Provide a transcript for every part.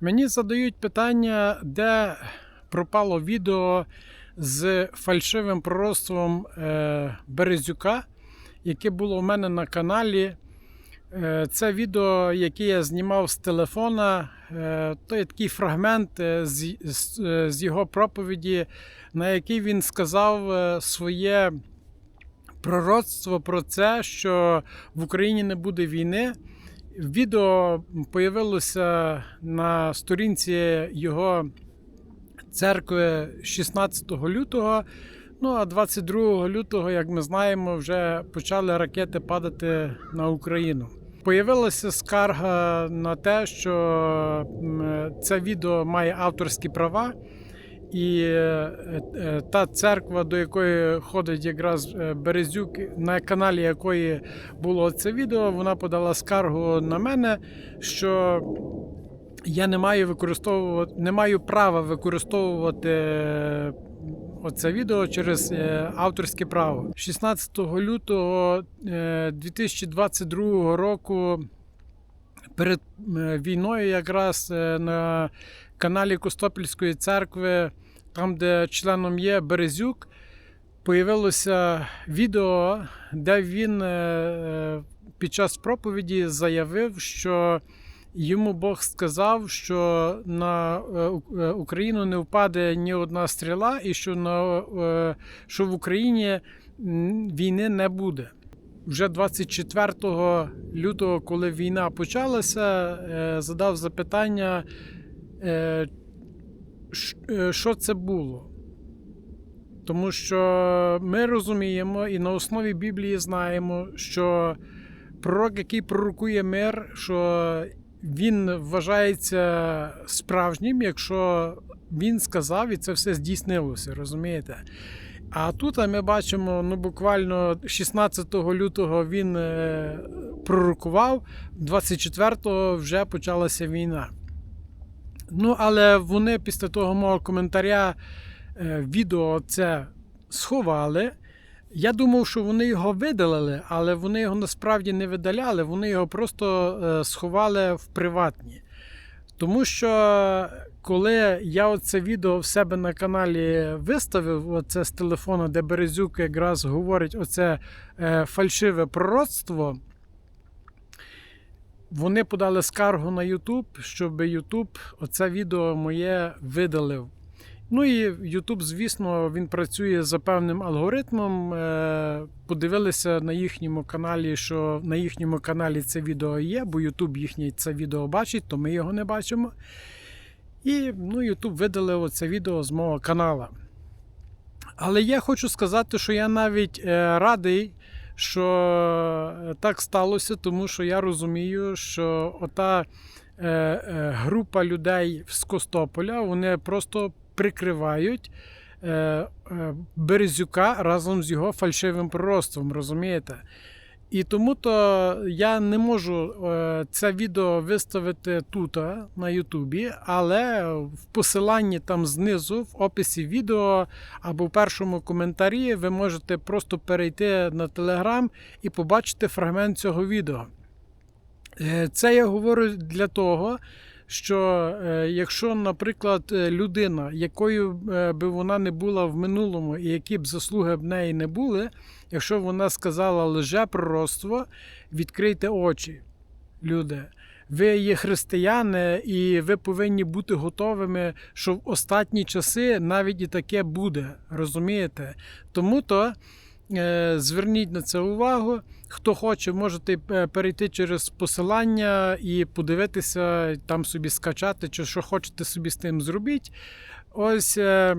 Мені задають питання, де пропало відео з фальшивим пророцтвом е, Березюка, яке було у мене на каналі. Е, Це відео, яке я знімав з телефона. Е, То є такий фрагмент з, з, його проповіді, на який він сказав своє пророцтво про це, що в Україні не буде війни. Відео появилося на сторінці його церкви 16 лютого. Ну а 22 лютого, як ми знаємо, вже почали ракети падати на Україну. Появилася скарга на те, що це відео має авторські права, і е, е, та церква, до якої ходить якраз е, Березюк, на каналі якої було це відео, вона подала скаргу на мене, що я не маю використовувати, не маю права використовувати оце відео через авторське право. 16 лютого е, 2022 року. Перед війною, якраз на каналі Костопільської церкви, там, де членом є Березюк, появилося відео, де він е, під час проповіді заявив, що йому Бог сказав, що на е, е, Україну не впаде ні одна стріла, і що, на, що в Україні війни не буде. Вже 24 лютого, коли війна почалася, задав запитання, що це було. Тому що ми розуміємо і на основі Біблії знаємо, що пророк, який пророкує мир, що він вважається справжнім, якщо він сказав і це все здійснилося, розумієте? А тут ми бачимо, ну буквально 16 лютого він е, пророкував, 24-го вже почалася війна. Ну, але вони після того мого коментаря е, відео це сховали. Я думав, що вони його видалили, але вони його насправді не видаляли, вони його просто е, сховали в приватні. Тому що коли я оце відео в себе на каналі виставив, оце з телефону, де Березюк якраз говорить оце е, фальшиве пророцтво, вони подали скаргу на YouTube, щоб YouTube оце відео моє видалив. Ну і YouTube, звісно, він працює за певним алгоритмом. Е, Подивилися на їхньому каналі, що на їхньому каналі це відео є, бо YouTube їхнє це відео бачить, то ми його не бачимо. І ну, YouTube видалив це відео з мого канала. Але я хочу сказати, що я навіть е, радий, що е, так сталося, тому що я розумію, що ота е, е, група людей з Костополя вони просто прикривають Березюка разом з його фальшивим пророцтвом, розумієте? І тому то я не можу е, це відео виставити тут е, на Ютубі, але в посиланні там знизу, в описі відео або в першому коментарі, ви можете просто перейти на Телеграм і побачити фрагмент цього відео. Е, Це я говорю для того, що е, якщо, наприклад, е, людина, якою е, би вона не була в минулому, і які б заслуги в неї не були, якщо вона сказала лже пророцтво, відкрийте очі, люди. Ви є християни, і ви повинні бути готовими, що в останні часи навіть і таке буде. Розумієте? Тому то зверніть на це увагу. Хто хоче, можете е, перейти через посилання і подивитися, там собі скачати, чи що хочете собі з тим зробіть. Ось е,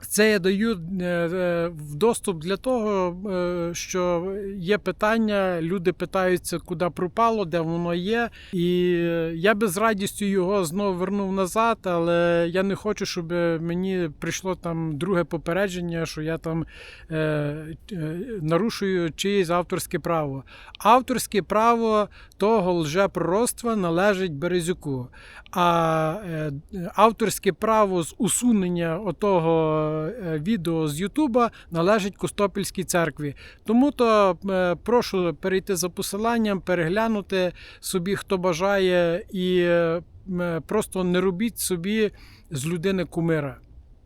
це я даю е, е, в доступ для того, е, що є питання, люди питаються, куди пропало, де воно є. І я би з радістю його знову вернув назад, але я не хочу, щоб мені прийшло там друге попередження, що я там нарушую чиєсь авторське право. Авторське право того лжепророцтва належить Березюку. А авторське право з усунення отого відео з Ютуба належить Костопільській церкві. Тому то е, прошу перейти за посиланням, переглянути собі, хто бажає, і е, просто не робіть собі з людини кумира.